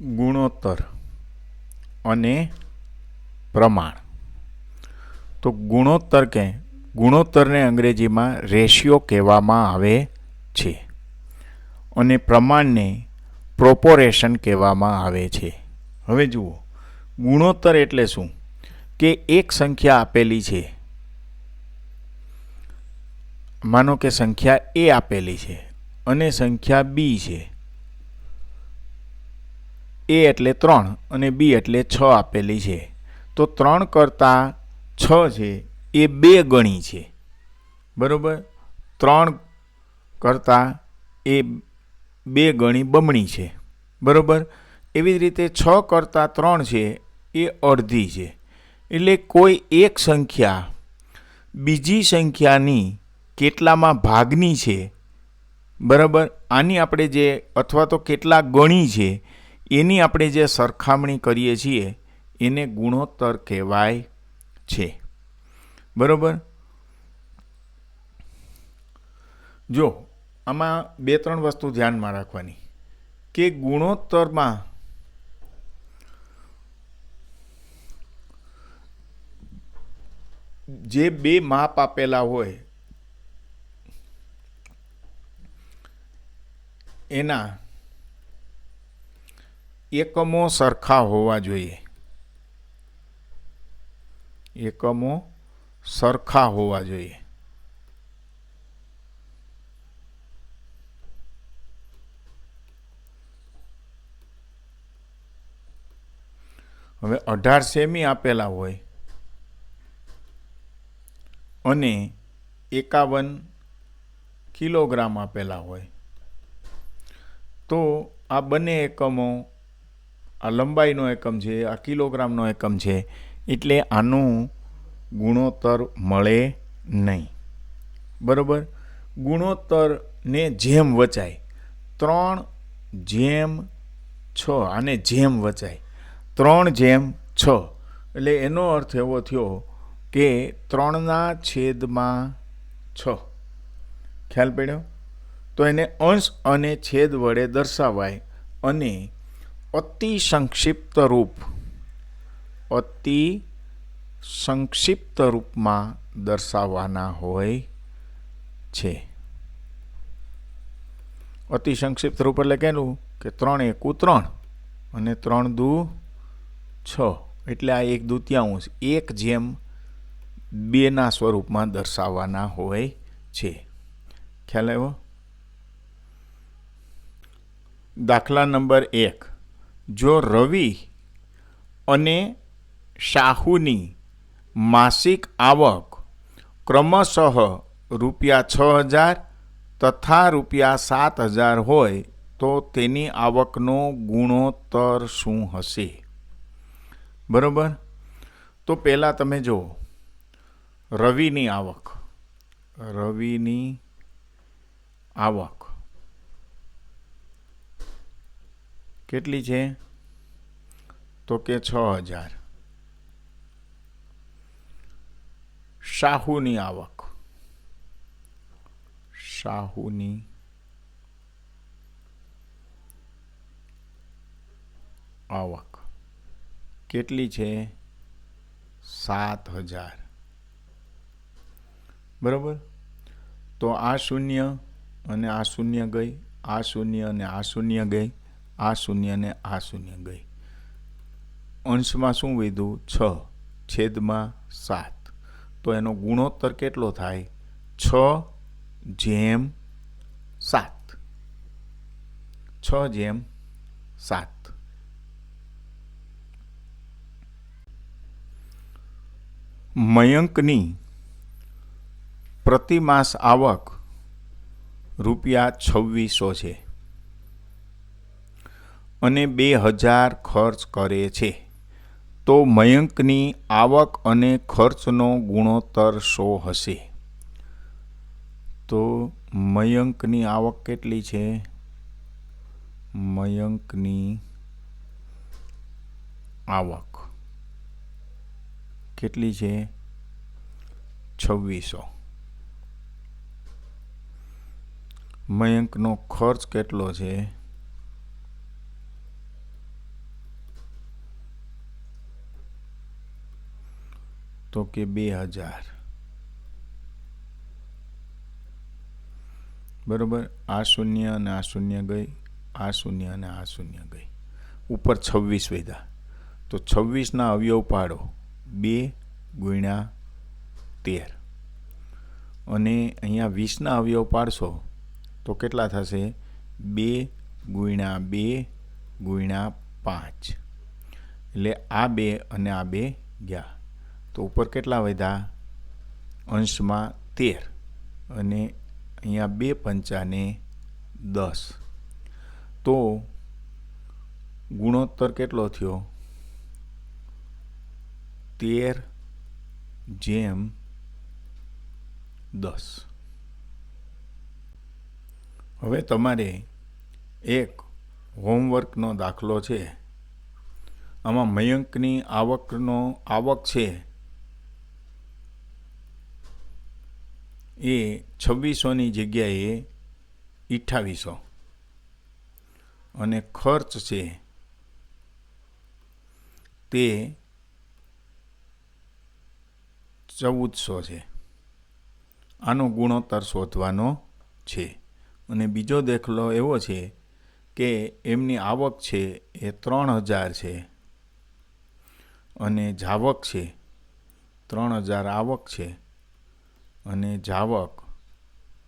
ગુણોત્તર અને પ્રમાણ. તો ગુણોત્તર કે ગુણોત્તરને અંગ્રેજીમાં રેશિયો કહેવામાં આવે છે અને પ્રમાણને પ્રોપોરેશન કહેવામાં આવે છે. હવે જુઓ, ગુણોત્તર એટલે શું? કે એક સંખ્યા આપેલી છે. માનો કે સંખ્યા એ આપેલી છે અને સંખ્યા બી છે. એ એટલે ત્રણ અને બી એટલે છ આપેલી છે. તો ત્રણ કરતાં છ છે, એ બે ગણી છે. બરાબર? ત્રણ કરતાં એ બે ગણી બમણી છે. બરાબર? એવી જ રીતે છ કરતાં ત્રણ છે, એ અડધી છે. એટલે કોઈ એક સંખ્યા બીજી સંખ્યાની કેટલામાં ભાગની છે, બરાબર? આની આપણે જે અથવા તો કેટલા ગણી છે એની આપણે જે સરખામણી કરીએ છીએ, એને ગુણોત્તર કહેવાય છે. બરાબર? જો, આમાં બે ત્રણ વસ્તુ ધ્યાનમાં રાખવાની. કે ગુણોત્તરમાં જે બે માપ આપેલા હોય, એના એકમો સરખા હોવા જોઈએ. એકમો સરખા હોવા જોઈએ. હવે અઢાર સેમી આપેલા હોય અને એકાવન કિલોગ્રામ આપેલા હોય, તો આ બંને એકમો આ લંબાઈનો એકમ છે, આ કિલોગ્રામનો એકમ છે, એટલે આનું ગુણોત્તર મળે નહીં. બરાબર? ગુણોત્તરને જેમ વચાય, ત્રણ જેમ છ, આને જેમ વચાય, ત્રણ જેમ છ. એટલે એનો અર્થ એવો થયો કે ત્રણના છેદમાં છ. ખ્યાલ પડ્યો? તો એને અંશ અને છેદ વડે દર્શાવાય અને અતિ સંક્ષિપ્ત રૂપ અતિ સંક્ષિપ્ત રૂપમાં દર્શાવવાના હોય છે. અતિ સંક્ષિપ્ત રૂપ એટલે કેનું? કે ત્રણ એકુ ત્રણ અને ત્રણ દુ છ. એટલે આ એક દુત્યાંશ, એક જેમ બેના સ્વરૂપમાં દર્શાવવાના હોય છે. ખ્યાલ આવ્યો? દાખલા નંબર એક. જો રવિ અને શાહુની માસિક આવક ક્રમશઃ રૂપિયા છ હજાર તથા રૂપિયા સાત હજાર હોય, તો તેની આવકનો ગુણોત્તર શું હશે? બરાબર? તો પહેલાં તમે જુઓ. રવિની આવક. રવિની આવક. કેટલી છે? તો કે છ હજાર. શાહુની આવક. શાહુની આવક. કેટલી છે? સાત હજાર. બરાબર? તો આ શૂન્ય અને આ શૂન્ય ગઈ, આ શૂન્ય અને આ શૂન્ય ગઈ. આ શૂન્ય ને આ શૂન્ય ગઈ. અંશમાં શું વધ્યું છ. છેદમાં સાત. તો એનો ગુણોત્તર કેટલો થાય? છ જેમ સાત. છ જેમ સાત. મયંકની પ્રતિમાસ આવક રૂપિયા છવ્વીસો છે. અને બે હજાર ખર્ચ કરે છે. તો મયંકની આવક અને ખર્ચનો ગુણોત્તર શો હશે? તો મયંકની આવક કેટલી છે? મયંકની આવક કેટલી છે? છવ્વીસો. મયંકનો ખર્ચ કેટલો છે? તો કે બે હજાર. બરોબર? આ શૂન્ય અને આ શૂન્ય ગઈ, આ શૂન્ય અને આ શૂન્ય ગઈ. ઉપર છવ્વીસ વેધા. તો છવ્વીસના અવયવ પાડો. બે ગુણ્યા તેર. અને અહીંયા વીસના અવયવ પાડશો, તો કેટલા થશે? બે ગુણ્યા બે ગુણ્યા પાંચ. એટલે આ બે અને આ બે ગયા. તો ઉપર કેટલા વધ્યા? અંશમાં તેર. અને અહીંયા બે પંચાને દસ. તો ગુણોત્તર કેટલો થયો? તેર જેમ દસ. હવે તમારે એક હોમવર્કનો દાખલો છે. આમાં મયંકની આવકનો આવક છે. એ છવ્વીસોની જગ્યાએ અઠ્ઠાવીસો અને ખર્ચ છે તે ચૌદસો છે. આનો ગુણોત્તર શોધવાનો છે. અને બીજો દાખલો એવો છે કે એમની આવક છે એ ત્રણ હજાર છે. અને જાવક છે ત્રણ હજાર આવક છે. અને જાવક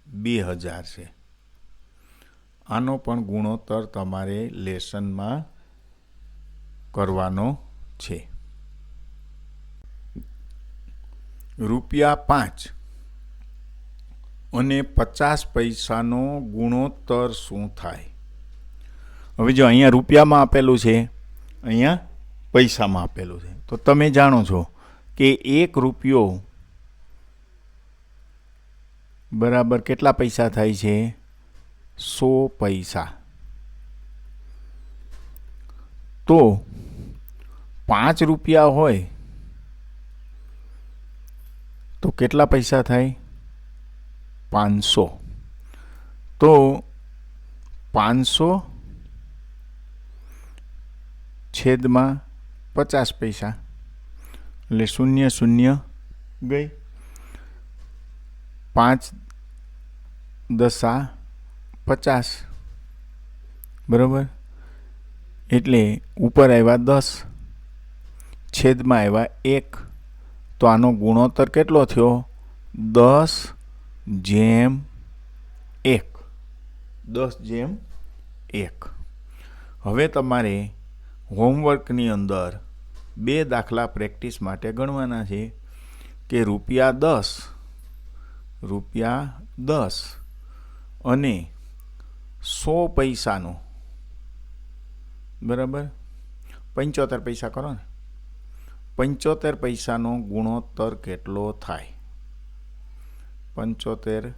બે હજાર છે. આનો પણ ગુણોત્તર તમારે લેસનમાં કરવાનો છે. રૂપિયા પાંચ અને પચાસ પૈસાનો ગુણોત્તર શું થાય? હવે જો અહીંયા રૂપિયામાં આપેલું છે, અહીંયા પૈસામાં આપેલું છે. તો તમે જાણો છો કે એક રૂપિયો બરાબર કેટલા પૈસા થાય છે? સો પૈસા. તો પાંચ રૂપિયા હોય તો કેટલા પૈસા થાય? પાંચસો. તો પાંચસો છેદમાં પચાસ પૈસા. એટલે શૂન્ય શૂન્ય ગઈ. પાંચ દસા પચાસ. બરાબર? એટલે ઉપર આવ્યા દસ, છેદમાં આવ્યા એક. તો આનો ગુણોત્તર કેટલો થયો? દસ જેમ એક. દસ જેમ એક. હવે તમારે હોમવર્કની અંદર બે દાખલા પ્રેક્ટિસ માટે ગણવાના છે કે રૂપિયા દસ રૂપિયા દસ. અને સો પૈસાનો. બરાબર? પંચોતેર પૈસા કરો ને. પંચોતેર પૈસાનો ગુણોત્તર કેટલો થાય? પંચોતેર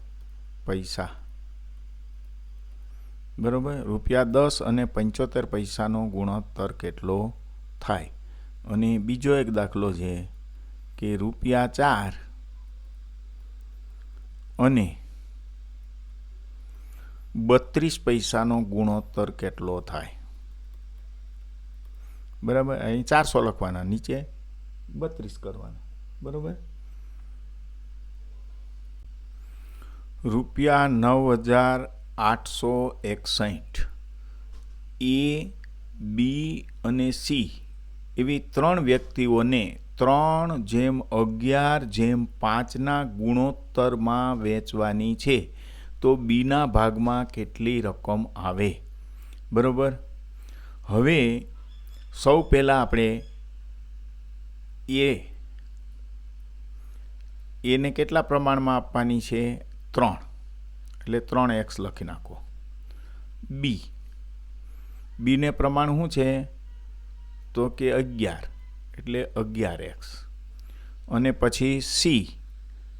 પૈસા. બરાબર? રૂપિયા દસ અને પંચોતેર પૈસાનો ગુણોત્તર કેટલો થાય? અને બીજો એક દાખલો છે કે રૂપિયા ચાર અને બત્રીસ પૈસાનો ગુણોત્તર કેટલો થાય? બરાબર? અહીં ચારસો લખવાના, નીચે બત્રીસ કરવાના. બરાબર? રૂપિયા નવ હજાર આઠસો એકસઠ. એ, બી અને સી એવી ત્રણ વ્યક્તિઓને ત્રણ જેમ અગિયાર જેમ પાંચના ગુણોત્તરમાં વેચવાની છે. તો બીના ભાગમાં કેટલી રકમ આવે? બરાબર? હવે સૌ પહેલાં આપણે એ, એને કેટલા પ્રમાણમાં આપવાની છે? ત્રણ. એટલે ત્રણ એક્સ લખી નાખો. બી. બીને પ્રમાણ શું છે? તો કે અગિયાર. એટલે અગિયાર એક્સ. અને પછી સી.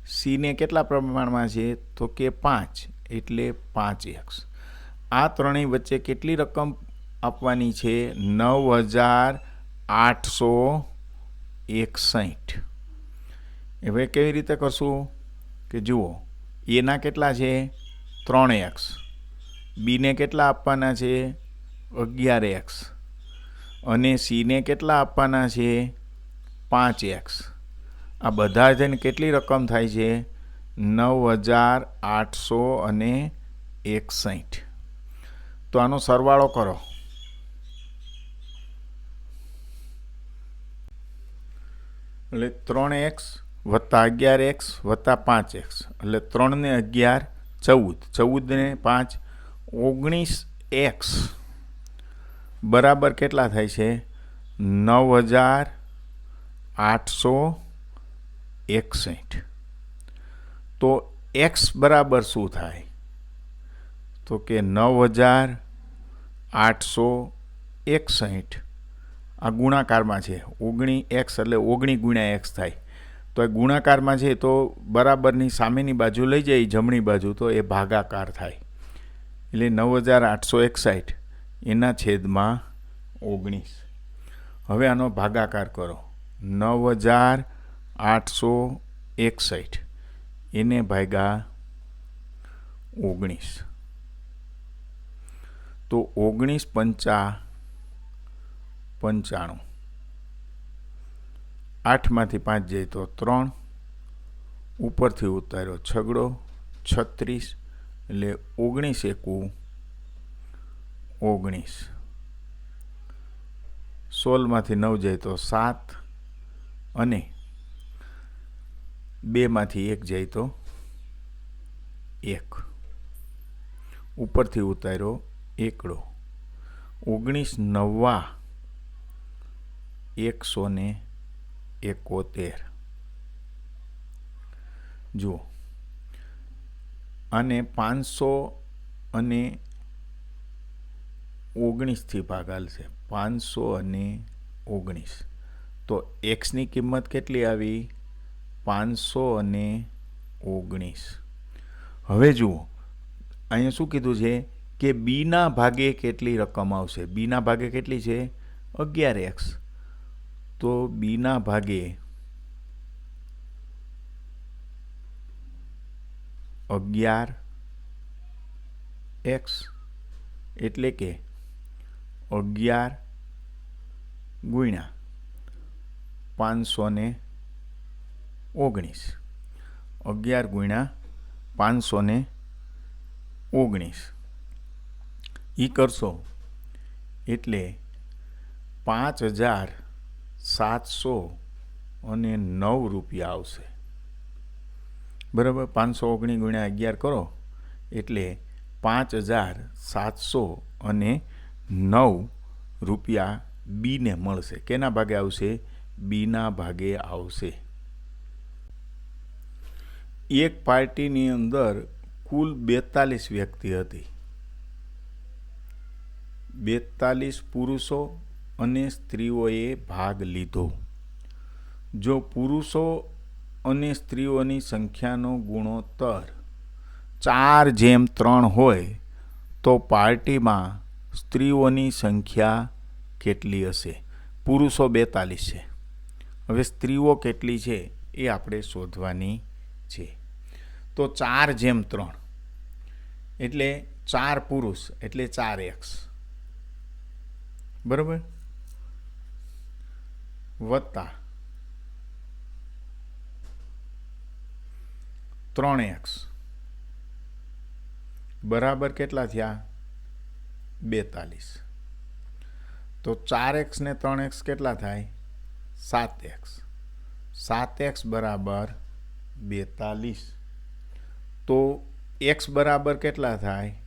સીને કેટલા પ્રમાણમાં છે? તો કે પાંચ. એટલે પાંચ એક્સ આ ત્રણેય વચ્ચે કેટલી રકમ આપવાની છે? નવ હજાર આઠસો એકસઠ. હવે કેવી રીતે કરશું? કે જુઓ, એના કેટલા છે? ત્રણ એક્સ બીને કેટલા આપવાના છે? અગિયાર એક્સ અને સીને કેટલા આપવાના છે? પાંચ એક્સ આ બધા જઈને કેટલી રકમ થાય છે? નવ હજાર આઠસો અને એકસઠ. તો આનો સરવાળો કરો. એટલે ત્રણ એક્સ વત્તા અગિયાર એક્સ વત્તા પાંચ એક્સ. એટલે ત્રણને અગિયાર ચૌદ. ચૌદ ને પાંચ. ઓગણીસ એક્સ બરાબર કેટલા થાય છે? નવ હજાર આઠસો એકસઠ. તો એક્સ બરાબર શું થાય? તો કે નવ હજાર આઠસો એકસઠ. આ ગુણાકારમાં છે. ઓગણી એક્સ એટલે ઓગણી ગુણ્યા એક્સ થાય. તો એ ગુણાકારમાં છે તો બરાબરની સામેની બાજુ લઈ જાય, જમણી બાજુ, તો એ ભાગાકાર થાય. એટલે નવ હજાર આઠસો એકસાઠ, એના છેદમાં ઓગણીસ. હવે આનો ભાગાકાર કરો. નવ હજાર આઠસો એકસઠ. એને ભાગ્યા ઓગણીસ. તો ઓગણીસ પંચા પંચાણું. આઠમાંથી પાંચ જાય તો ત્રણ. ઉપરથી ઉતાર્યો છગડો, છત્રીસ, એટલે ઓગણીસ એકુ ઓગણીસ. સોળમાંથી નવ જાય તો સાત અને બેમાંથી એક જાય તો એક. ઉપરથી ઉતાર્યો એકડો. ઓગણીસ નવ્વા એકસો ને એકોતેર. જુઓ. અને પાંચસો અને ઓગણીસથી ભાગાલ છે. પાંચસો અને ઓગણીસ. તો એક્સની કિંમત કેટલી આવી? પાંચસો અને ઓગણીસ. હવે જુઓ, અહીંયા શું કીધું છે કે બીના ભાગે કેટલી રકમ આવશે? બીના ભાગે કેટલી છે? અગિયાર એક્સ. તો બીના ભાગે અગિયાર એક્સ એટલે કે અગિયાર ગુણ્યા પાંચસો ને ઓગણીસ. અગિયાર ગુણ્યા પાંચસો ને ઓગણીસ. એ કરશો એટલે પાંચ હજાર સાતસો અને નવ રૂપિયા આવશે. બરાબર? પાંચસો ઓગણીસ ગુણ્યા અગિયાર કરો એટલે પાંચ હજાર સાતસો અને નવ રૂપિયા બીને મળશે. કેના ભાગે આવશે? બીના ભાગે આવશે. એક પાર્ટીની અંદર કુલ બેતાલીસ વ્યક્તિ હતી. બેતાલીસ પુરુષો અને સ્ત્રીઓએ ભાગ લીધો. જો પુરુષો અને સ્ત્રીઓની સંખ્યાનો ગુણોત્તર ચાર જેમ ત્રણ હોય, તો પાર્ટીમાં સ્ત્રીઓની સંખ્યા કેટલી હશે? પુરુષો બેતાલીસ છે. હવે સ્ત્રીઓ કેટલી છે એ આપણે શોધવાની છે. તો ચાર જેમ ત્રણ. એટલે ચાર પુરુષ, એટલે ચાર એક્સ. બરાબર? વત્તા ત્રણ એક્સ. બરાબર કેટલા થયા? બેતાલીસ. તો ચાર એક્સ ને ત્રણ એક્સ કેટલા થાય? સાત એક્સ. સાત એક્સ બરાબર બેતાલીસ. તો એક્સ બરાબર કેટલા થાય?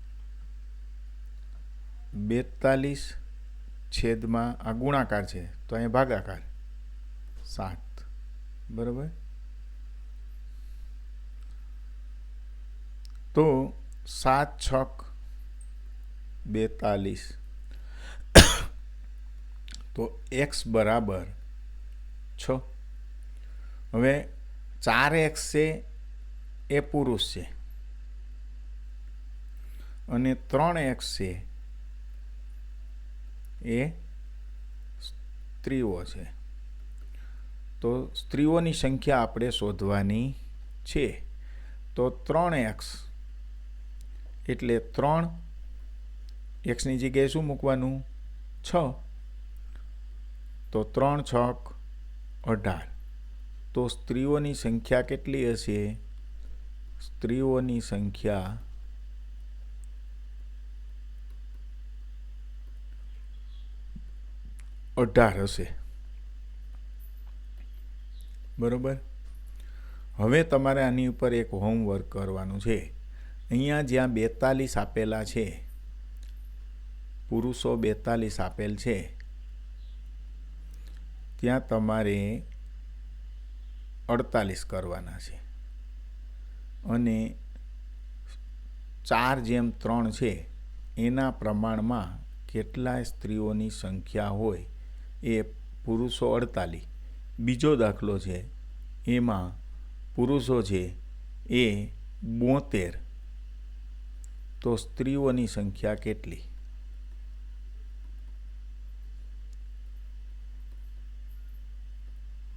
બેતાલીસ છેદમાં આ ગુણાકાર છે, તો અહીંયા ભાગાકાર. સાત. બરાબર? તો સાત છક બેતાલીસ. તો એક્સ બરાબર છ. હવે ચાર એક્સ છે એ પુરુષ. છે અને ત્રણ એક્સ છે એ સ્ત્રીઓ છે. તો સ્ત્રીઓની સંખ્યા આપણે શોધવાની છે. તો ત્રણ એક્સ એટલે ત્રણ એક્સની જગ્યાએ શું મૂકવાનું? છ. તો ત્રણ છક અઢાર. તો સ્ત્રીઓની સંખ્યા કેટલી હશે? સ્ત્રીઓની સંખ્યા અઢાર હશે. બરોબર? હવે તમારે આની ઉપર એક હોમવર્ક કરવાનું છે. અહીંયા જ્યાં બેતાલીસ આપેલા છે, પુરુષો બેતાલીસ આપેલ છે, ત્યાં તમારે અડતાલીસ કરવાના છે. અને ચાર જેમ ત્રણ છે, એના પ્રમાણમાં કેટલાય સ્ત્રીઓની સંખ્યા હોય એ પુરુષો અડતાલીસ. બીજો દાખલો છે, એમાં પુરુષો છે એ બોતેર. તો સ્ત્રીઓની સંખ્યા કેટલી?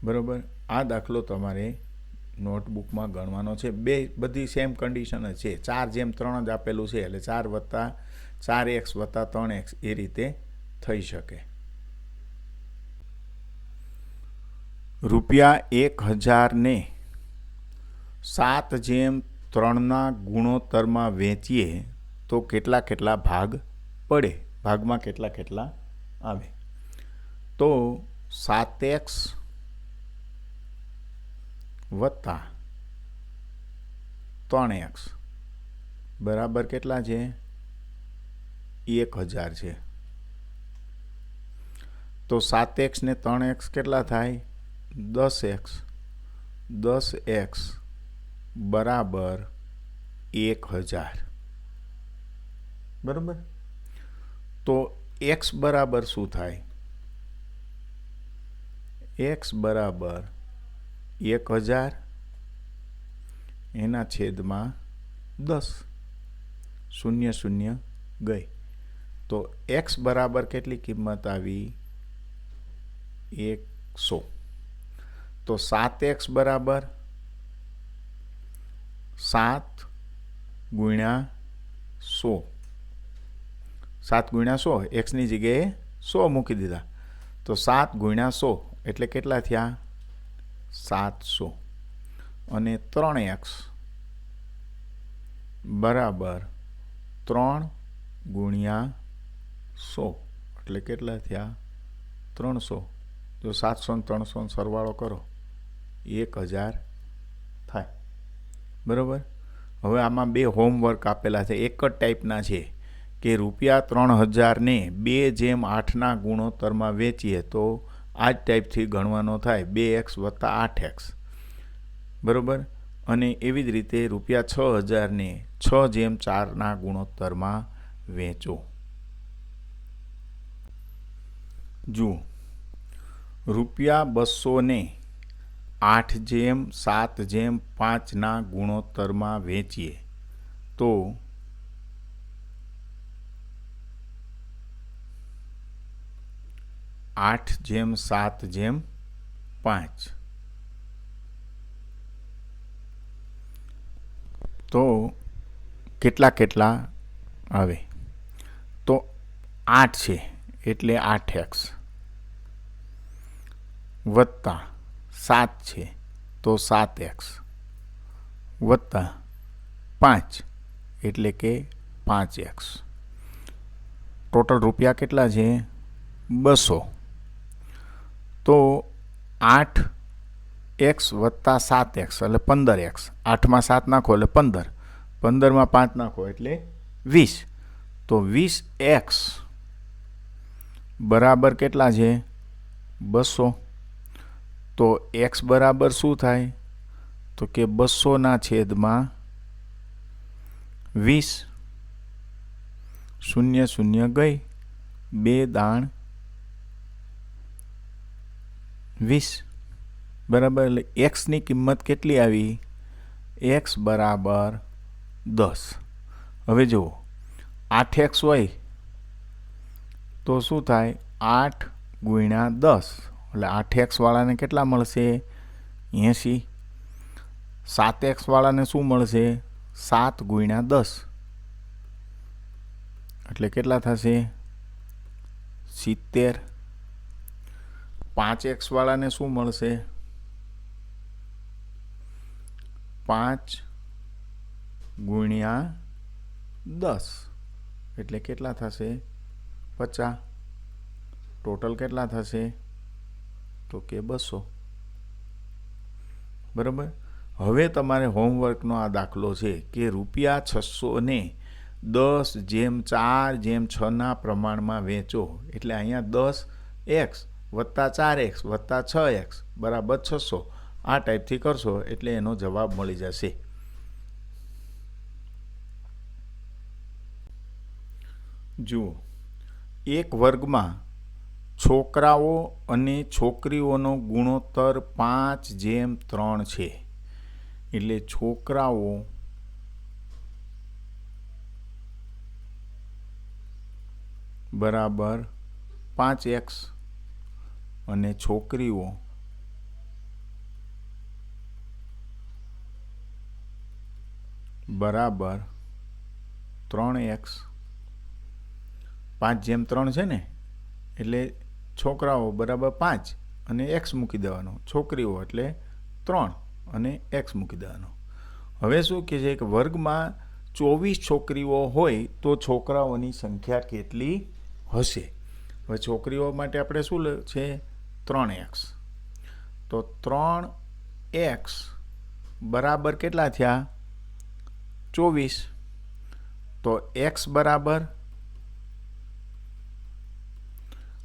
બરોબર? આ દાખલો તમારે નોટબુકમાં ગણવાનો છે. બે બધી સેમ કન્ડિશન જ છે. ચાર જેમ ત્રણ જ આપેલું છે, એટલે ચાર વત્તા ચાર એક્સ વત્તા ત્રણ એક્સ એ રીતે થઈ શકે. રૂપિયા એક હજારને સાત જેમ ત્રણના ગુણોત્તરમાં વેચીએ તો કેટલા કેટલા ભાગ પડે? ભાગમાં કેટલા કેટલા આવે? તો સાત એક્સ વત્તા ત્રણ એક્સ. બરાબર કેટલા છે? એક હજાર છે. તો સાત એક્સ ને ત્રણ એક્સ કેટલા થાય? દસ એક્સ. દસ એક્સ બરાબર એક હજાર. બરાબર? તો એક્સ બરાબર શું થાય? એક્સ બરાબર એક હજાર, એના છેદમાં દસ. શૂન્ય શૂન્ય ગઈ. તો એક્સ બરાબર કેટલી કિંમત આવી? એકસો. તો સાત એક્સ બરાબર સાત ગુણ્યા સો. સાત ગુણ્યા સો એક્સની જગ્યાએ સો મૂકી દીધા. તો સાત ગુણ્યા સો એટલે કેટલા થયા? સાતસો અને ત્રણ એક્સ બરાબર ત્રણ ગુણ્યા સો. એટલે કેટલા થયા? ત્રણસો. જો સાતસો ને ત્રણસો સરવાળો કરો, એક હજાર થાય. બરાબર? હવે આમાં બે હોમવર્ક આપેલા છે. એક જ ટાઈપના છે કે રૂપિયા ત્રણ હજારને બે જેમ આઠના ગુણોત્તરમાં વેચીએ તો આ જ ટાઈપથી ગણવાનો થાય, બે એક્સ વત્તા આઠ એક્સ. બરાબર? અને એવી જ રીતે રૂપિયા છ હજારને છ જેમ ચારના ગુણોત્તરમાં વેચો. જુઓ. રૂપિયા બસોને આઠ જેમ સાત જેમ પાંચના ગુણોત્તરમાં વેચીએ. તો આઠ જેમ સાત જેમ પાંચ તો કેટલા કેટલા આવે તો આઠ છે એટલે આઠ એક્સ વત્તા સાત છે તો સાત એક્સ વત્તા પાંચ એટલે કે પાંચ એક્સ ટોટલ રૂપિયા કેટલા છે બસો તો આઠ એક્સ વત્તા સાત એક્સ, એટલે પંદર એક્સ. આઠમાં સાત નાખો એટલે પંદર. પંદરમાં પાંચ નાખો એટલે વીસ. તો વીસ એક્સ બરાબર કેટલા છે? બસો. તો એક્સ બરાબર શું થાય? તો કે બસોના છેદમાં વીસ. શૂન્ય શૂન્ય ગઈ. બે દાણ વીસ. બરાબર, એટલે એક્સની કિંમત કેટલી આવી? એક્સ બરાબર દસ. હવે જુઓ, આઠ એક્સ હોય તો શું થાય? આઠ ગુણ્યા દસ. એટલે આઠ એક્સવાળાને કેટલા મળશે? એંશી. સાત એક્સવાળાને શું મળશે? સાત ગુણ્યા દસ. એટલે કેટલા થશે? સિત્તેર. પાંચ એક્સવાળાને શું મળશે? પાંચ ગુણ્યા દસ. એટલે કેટલા થશે? પચાસ. ટોટલ કેટલા થશે? તો કે બસો. બરાબર? હવે તમારે હોમવર્કનો આ દાખલો છે કે રૂપિયા છસો ને દસ જેમ ચાર જેમ છના પ્રમાણમાં વેચો. એટલે અહીંયા દસ એક્સ વત્તા ચાર એક્સ, વત્તા છ એક્સ, બરાબર છસો. આ ટાઈપથી કરશો એટલે એનો જવાબ મળી જશે. જુઓ, એક વર્ગમાં છોકરાઓ અને છોકરીઓનો ગુણોત્તર પાંચ જેમ ત્રણ છે. એટલે છોકરાઓ બરાબર પાંચ એક્સ અને છોકરીઓ બરાબર ત્રણ એક્સ પાંચ જેમ ત્રણ છે ને, એટલે છોકરાઓ બરાબર પાંચ અને એક્સ મૂકી દેવાનો, છોકરીઓ એટલે ત્રણ અને એક્સ મૂકી દેવાનો. હવે શું કહે છે કે વર્ગમાં ચોવીસ છોકરીઓ હોય તો છોકરાઓની સંખ્યા કેટલી હશે? હવે છોકરીઓ માટે આપણે શું છે ત્રણ એક્સ. તો ત્રણ એક્સ બરાબર કેટલા થયા? ચોવીસ. તો એક્સ બરાબર?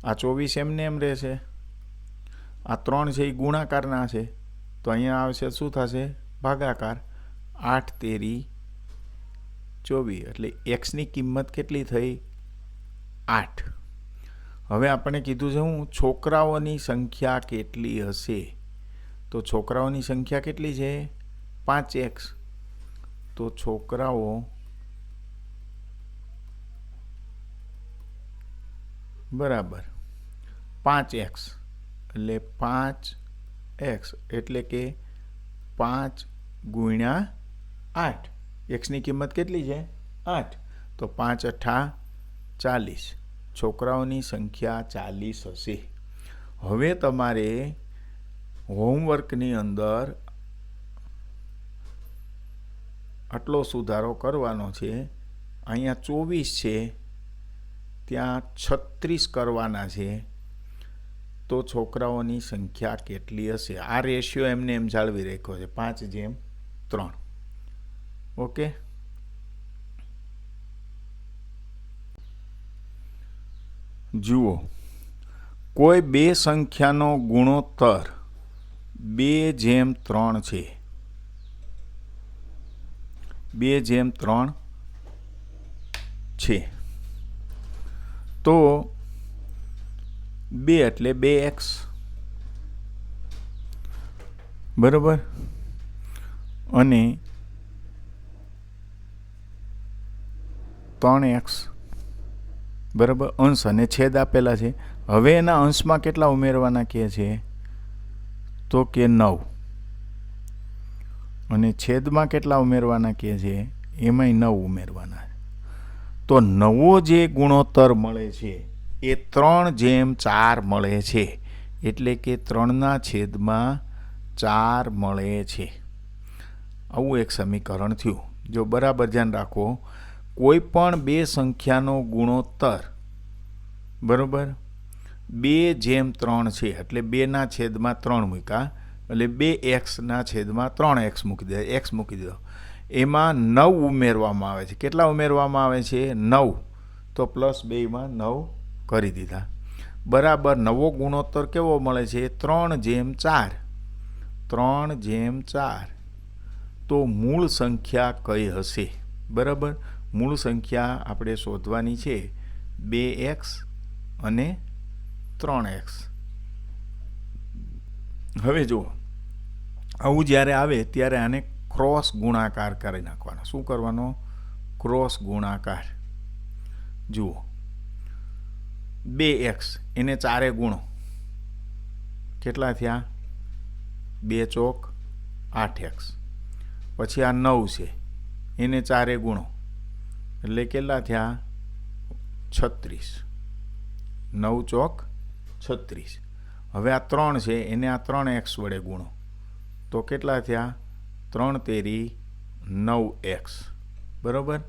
આ ચોવીસ એમને એમ રહેશે. આ ત્રણ છે એ ગુણાકારના છે. તો અહીંયા આવશે શું થશે? ભાગાકાર. આઠ તેરી ચોવીસ. એટલે એક્સની કિંમત કેટલી થઈ? આઠ. હવે આપણે કીધું છે હું છોકરાઓની સંખ્યા કેટલી હશે? તો છોકરાઓની સંખ્યા કેટલી છે? પાંચ એક્સ. તો છોકરાઓ બરાબર. પાંચ એક્સ. એટલે પાંચ એક્સ. એટલે કે પાંચ ગુણ્યા આઠ. એક્સની કિંમત કેટલી છે? આઠ. તો પાંચ અઠ્ઠા ચાલીસ. છોકરાઓની સંખ્યા ચાલીસ હશે. હવે તમારે હોમવર્કની અંદર આટલો સુધારો કરવાનો છે. અહીંયા ચોવીસ છે. ત્યાં છત્રીસ કરવાના છે. તો છોકરાઓની સંખ્યા કેટલી હશે? આ રેશિયો એમને એમ જાળવી રાખ્યો છે. પાંચ જેમ ત્રણ. ઓકે? જુઓ, કોઈ બે સંખ્યાનો ગુણોત્તર બે જેમ ત્રણ છે. બે જેમ ત્રણ છે. તો બે એટલે બે એક્સ. બરાબર? અને ત્રણ એક્સ. બરાબર? અંશ અને છેદ આપેલા છે. હવે એના અંશમાં કેટલા ઉમેરવાના કહે છે? તો કે નવ. અને છેદમાં કેટલા ઉમેરવાના કહે છે? એમાંય નવ ઉમેરવાના તો નવો જે ગુણોત્તર મળે છે, એ ત્રણ જેમ ચાર મળે છે. એટલે કે ત્રણના છેદમાં ચાર મળે છે. આવું એક સમીકરણ થયું. જો બરાબર ધ્યાન રાખો કોઈ પણ બે સંખ્યાનો ગુણોત્તર. બરાબર? બે જેમ ત્રણ છે, એટલે બેના છેદમાં ત્રણ મૂક્યા, એટલે બે એક્સના છેદમાં ત્રણ એક્સ મૂકી દે, એક્સ મૂકી દીધો એમાં નવ ઉમેરવામાં આવે છે. કેટલા ઉમેરવામાં આવે છે? નવ. તો પ્લસ બેમાં નવ કરી દીધા. બરાબર, નવો ગુણોત્તર કેવો મળે છે? ત્રણ જેમ ચાર. ત્રણ જેમ ચાર. તો મૂળ સંખ્યા કઈ હશે? બરાબર? મૂળ સંખ્યા આપણે શોધવાની છે બે એક્સ અને ત્રણ એક્સ. હવે જુઓ, આવું જ્યારે આવે ત્યારે આને ક્રોસ ગુણાકાર કરી નાખવાનો. શું કરવાનો? ક્રોસ ગુણાકાર. જુઓ, બે એક્સ, એને ચારે ગુણો. કેટલા થયા? બે ચોક આઠ એક્સ. પછી આ નવ છે, એને ચારે ગુણો. એટલે કેટલા થયા? છત્રીસ. નવ ચોક છત્રીસ. હવે આ ત્રણ છે, એને આ ત્રણ એક્સ વડે ગુણો. તો કેટલા થયા? ત્રણ તેરી નવ એક્સ. બરાબર?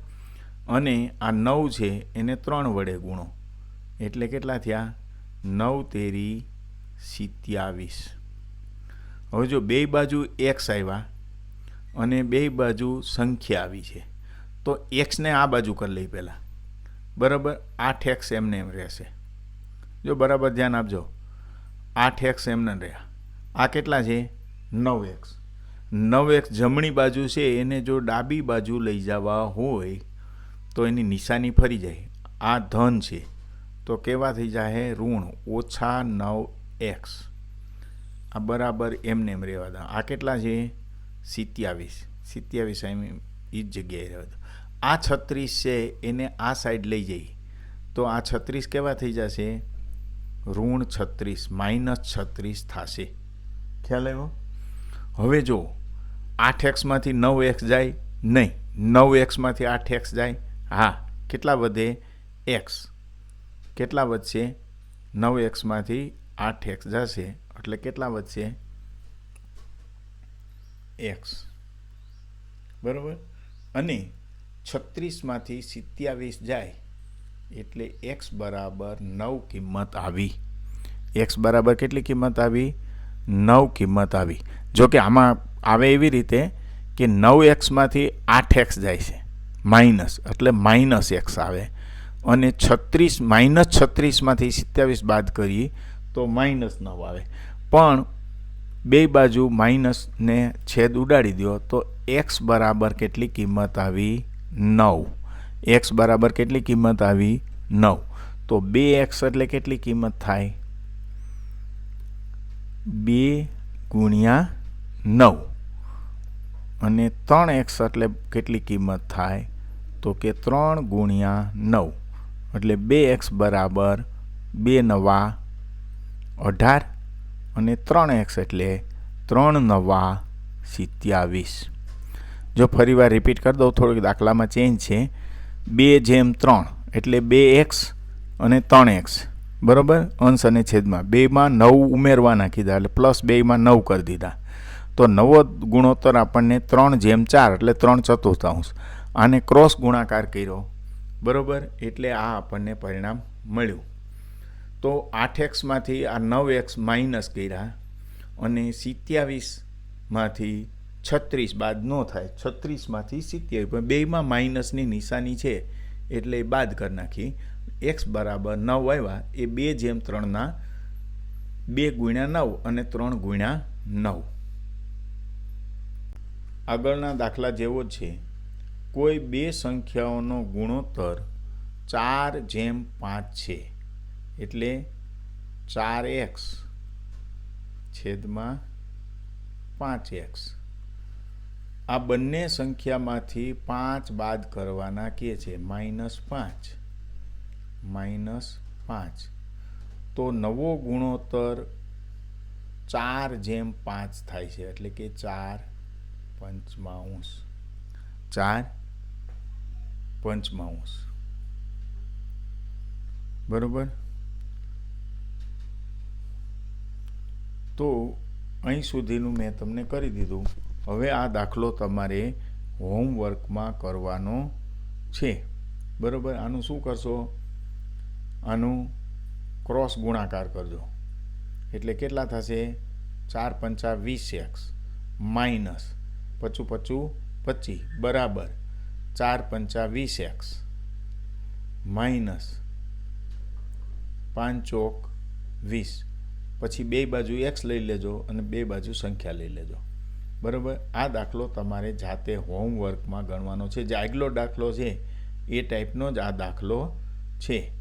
અને આ નવ છે, એને ત્રણ વડે ગુણો. એટલે કેટલા થયા? નવ તેરી સિત્યાવીસ. હવે જો બે બાજુ એક્સ આવ્યા અને બે બાજુ સંખ્યા આવી છે તો એક્સને આ બાજુ કરી લઈ પહેલાં. બરાબર? આઠ એક્સ એમને એમ રહેશે. જો બરાબર ધ્યાન આપજો. આઠ એક્સ એમને રહ્યા. આ કેટલા છે? નવ એક્સ નવ એક્સ જમણી બાજુ છે, એને જો ડાબી બાજુ લઈ જવા હોય, તો એની નિશાની ફરી જાય. આ ધન છે. તો કેવા થઈ જાય ઋણ ઓછા નવ એક્સ આ બરાબર એમને એમ રહેવા દો. આ કેટલા છે? સિત્યાવીસ. સિત્યાવીસ એમ એ જ જગ્યાએ રહેવા દો. આ છત્રીસ છે, એને આ સાઈડ લઈ જઈ. તો આ છત્રીસ કેવા થઈ જશે? ઋણ છત્રીસ માઇનસ છત્રીસ થશે. ખ્યાલ આવ્યો? હવે જો, આઠ એક્સમાંથી નવ એક્સ જાય? નહીં, નવ એક્સમાંથી આઠ એક્સ જાય? હા, કેટલા વધે? એક્સ કેટલા વધશે? નવ એક્સમાંથી આઠ એક્સ જશે. એટલે કેટલા વધશે? એક્સ બરાબર? અને છત્રીસમાંથી સિત્યાવીસ જાય, એટલે એક્સ બરાબર નવ કિંમત આવી. એક્સ બરાબર કેટલી કિંમત આવી? નવ કિંમત આવી. જો કે આમાં આવે એવી રીતે કે નવ એક્સમાંથી આઠ એક્સ જાય છે. માઇનસ, એટલે માઇનસ એક્સ આવે. અને છત્રીસ, માઇનસ છત્રીસમાંથી સિત્યાવીસ બાદ કરીએ તો માઇનસ નવ આવે. પણ બે બાજુ માઇનસને છેદ ઉડાડી દો તો એક્સ બરાબર કેટલી કિંમત આવી? નવ. એક્સ બરાબર કેટલી કિંમત આવી? નવ. તો બે એક્સ એટલે કેટલી કિંમત થાય? બે ગુણ્યા નવ. અને ત્રણ એક્સ એટલે કેટલી કિંમત થાય? તો કે ત્રણ ગુણ્યા નવ. એટલે બે એક્સ બરાબર બે નવા અઢાર. અને ત્રણ એક્સ એટલે ત્રણ નવા સિત્યાવીસ. જો ફરીવાર રિપીટ કરી દઉં, થોડુંક દાખલામાં ચેન્જ છે. બે જેમ ત્રણ, એટલે બે એક્સ અને ત્રણ એક્સ બરાબર? અંશ અને છેદમાં. બેમાં નવ ઉમેરવાના કીધા એટલે પ્લસ બેમાં નવ કરી દીધા. તો નવો ગુણોત્તર આપણને ત્રણ જેમ ચાર, એટલે ત્રણ ચતુર્થાંશ આને ક્રોસ ગુણાકાર કર્યો. બરાબર? એટલે આ આપણને પરિણામ મળ્યું. તો આઠ એક્સમાંથી આ નવ એક્સ માઇનસ કર્યા અને સિત્યાવીસમાંથી છત્રીસ બાદ ન થાય, છત્રીસમાંથી સિત્તેર, પણ બેમાં માઇનસની નિશાની છે, એટલે એ બાદ કરી નાખી. એક્સ બરાબર નવ આવ્યા, એ બે જેમ ત્રણના, બે ગુણ્યા નવ અને ત્રણ ગુણ્યા નવ. આગળના દાખલા જેવો છે. કોઈ બે સંખ્યાઓનો ગુણોત્તર ચાર જેમ પાંચ છે, એટલે ચાર એક્સ છેદમાં પાંચ એક્સ. આ બંને સંખ્યામાંથી પાંચ બાદ કરવાના કે છે? માઇનસ પાંચ. માઇનસ પાંચ. તો નવો ગુણોત્તર ચાર જેમ પાંચ થાય છે, એટલે કે ચાર પંચમાંશ. ચાર પંચમાંશ. બરોબર? તો અહીં સુધીનું મેં તમને કરી દીધું. હવે આ દાખલો તમારે હોમવર્કમાં કરવાનો છે. બરાબર? આનું શું કરશો? આનું ક્રોસ ગુણાકાર કરજો. એટલે કેટલા થશે? ચાર પંચા વીસ એક્સ માઇનસ પચું પચું પચીસ. બરાબર. ચાર પંચા વીસ એક્સ માઇનસ પાંચ ચોક વીસ. પછી બે બાજુ એક્સ લઈ લેજો અને બે બાજુ સંખ્યા લઈ લેજો. બરાબર? આ દાખલો તમારે જાતે હોમવર્કમાં ગણવાનો છે. જે આગલો દાખલો છે, એ ટાઈપનો જ આ દાખલો છે.